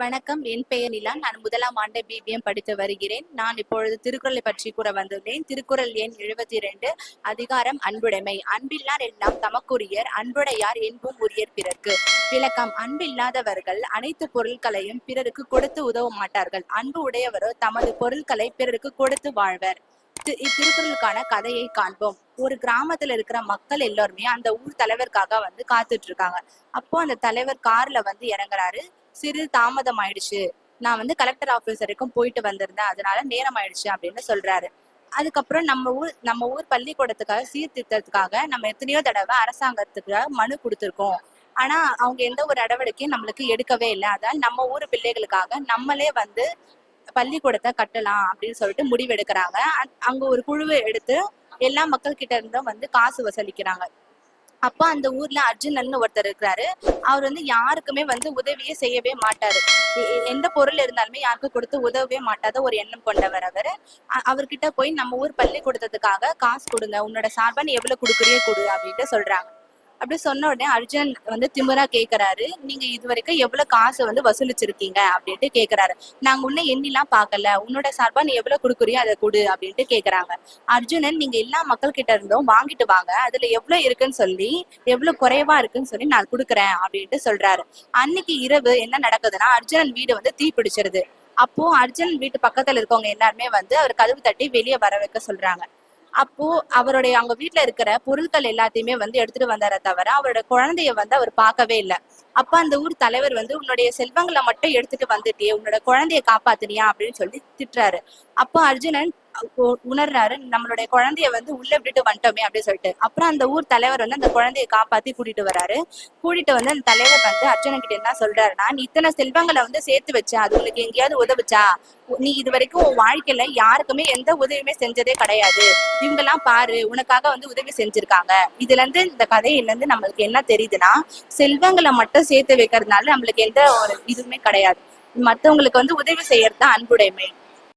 வணக்கம். என் பெயர் நிலா. நான் முதலாம் ஆண்டு பிபிஎம் படித்து வருகிறேன். நான் இப்பொழுது திருக்குறளை பற்றி கூற வந்துள்ளேன். திருக்குறள் எண் எழுபத்தி இரண்டு அதிகாரம் அன்புடைமை. அன்பில்லார் எல்லாம் தமக்குரியர் அன்புடையார் என்பும் உரியர் பிறர்க்கு. விளக்கம். அன்பில்லாதவர்கள் அனைத்து பொருட்களையும் பிறருக்கு கொடுத்து உதவ மாட்டார்கள். அன்பு உடையவரோ தமது பொருட்களை பிறருக்கு கொடுத்து வாழ்வர். இத்திருக்குறளுக்கான கதையை காண்போம். ஒரு கிராமத்துல இருக்கிற மக்கள் எல்லாருமே அந்த ஊர் தலைவருக்காக வந்து காத்துட்டு இருக்காங்க. அப்போ அந்த தலைவர் கார்ல வந்து இறங்குறாரு. சிறு தாமதம் ஆயிடுச்சு நான் வந்து கலெக்டர் ஆபீஸ் வரைக்கும் போயிட்டு வந்திருந்தேன். அதனால நேரம் ஆயிடுச்சு அப்படின்னு சொல்றாரு. அதுக்கப்புறம் நம்ம ஊர் நம்ம ஊர் பள்ளிக்கூடத்துக்காக சீர்திருத்தத்துக்காக நம்ம எத்தனையோ தடவை அரசாங்கத்துக்கு மனு கொடுத்துருக்கோம். ஆனா அவங்க எந்த ஒரு நடவடிக்கையும் நம்மளுக்கு எடுக்கவே இல்லை. அதான் நம்ம ஊர் பிள்ளைகளுக்காக நம்மளே வந்து பள்ளிக்கூடத்தை கட்டலாம் அப்படின்னு சொல்லிட்டு முடிவெடுக்கிறாங்க. அங்க ஒரு குழுவை எடுத்து எல்லா மக்கள் கிட்ட இருந்தும் வந்து காசு வசூலிக்கிறாங்க. அப்ப அந்த ஊர்ல அர்ஜுனன் ஒருத்தர் இருக்கிறாரு. அவர் வந்து யாருக்குமே வந்து உதவியே செய்யவே மாட்டாரு. எந்த பொருள் இருந்தாலுமே யாருக்கும் கொடுத்து உதவவே மாட்டாத ஒரு எண்ணம் கொண்டவர் அவர். அவர்கிட்ட போய் நம்ம ஊர் பள்ளி கொடுத்ததுக்காக காசு கொடுங்க. உன்னோட சார்பா நீ எவ்வளவு கொடுக்குறியோ கொடு அப்படின்ட்டு சொல்றாங்க. அப்படி சொன்ன உடனே அர்ஜுன் வந்து திமிரா கேக்குறாரு. நீங்க இது வரைக்கும் எவ்வளவு காசு வந்து வசூலிச்சிருக்கீங்க அப்படின்ட்டு கேக்குறாரு. நாங்க உன்ன எண்ணிலாம் பாக்கல உன்னோட சார்பா நீ எவ்வளவு கொடுக்குறியோ அதை கொடு அப்படின்ட்டு கேக்குறாங்க. அர்ஜுனன் நீங்க எல்லா மக்கள் கிட்ட இருந்தும் வாங்கிட்டு வாங்க. அதுல எவ்வளவு இருக்குன்னு சொல்லி எவ்வளவு குறைவா இருக்குன்னு சொல்லி நான் கொடுக்குறேன் அப்படின்ட்டு சொல்றாரு. அன்னைக்கு இரவு என்ன நடக்குதுன்னா அர்ஜுனன் வீடு வந்து தீ பிடிச்சிருது. அப்போ அர்ஜுனன் வீட்டு பக்கத்துல இருக்கவங்க எல்லாருமே வந்து அவர் கதவு தட்டி வெளியே வர வைக்க சொல்றாங்க. அப்போ அவருடைய அவங்க வீட்ல இருக்கிற பொருட்கள் எல்லாத்தையுமே வந்து எடுத்துட்டு வந்தாரே தவிர அவரோட குழந்தைய வந்து அவர் பார்க்கவே இல்லை. அப்ப அந்த ஊர் தலைவர் வந்து உன்னுடைய செல்வங்களை மட்டும் எடுத்துட்டு வந்துட்டியே உன்னோட குழந்தைய காப்பாத்துனியா? அப்படின்னு சொல்லி திட்டுறாரு. அப்போ அர்ஜுனன் உணர்றாரு நம்மளுடைய குழந்தைய வந்து உள்ள விட்டுட்டு வந்துட்டோமே அப்படின்னு சொல்லிட்டு. அப்புறம் அந்த ஊர் தலைவர் வந்து அந்த குழந்தைய காப்பாத்தி கூட்டிட்டு வராரு. கூட்டிட்டு வந்து அந்த தலைவர் வந்து அர்ஜுனன் கிட்ட என்ன சொல்றாருன்னா நீ இத்தனை செல்வங்களை வந்து சேர்த்து வச்சேன். அது உனக்கு எங்கேயாவது உதவுச்சா? நீ இது வரைக்கும் உன் வாழ்க்கையில யாருக்குமே எந்த உதவியுமே செஞ்சதே கிடையாது. இவங்க எல்லாம் பாரு உனக்காக வந்து உதவி செஞ்சிருக்காங்க. இதுல இருந்து இந்த கதையில இருந்து நம்மளுக்கு என்ன தெரியுதுன்னா செல்வங்களை மட்டும் சேர்த்து வைக்கிறதுனால நம்மளுக்கு எந்த ஒரு இதுவுமே கிடையாது. மத்தவங்களுக்கு வந்து உதவி செய்யறது தான் அன்புடைமை.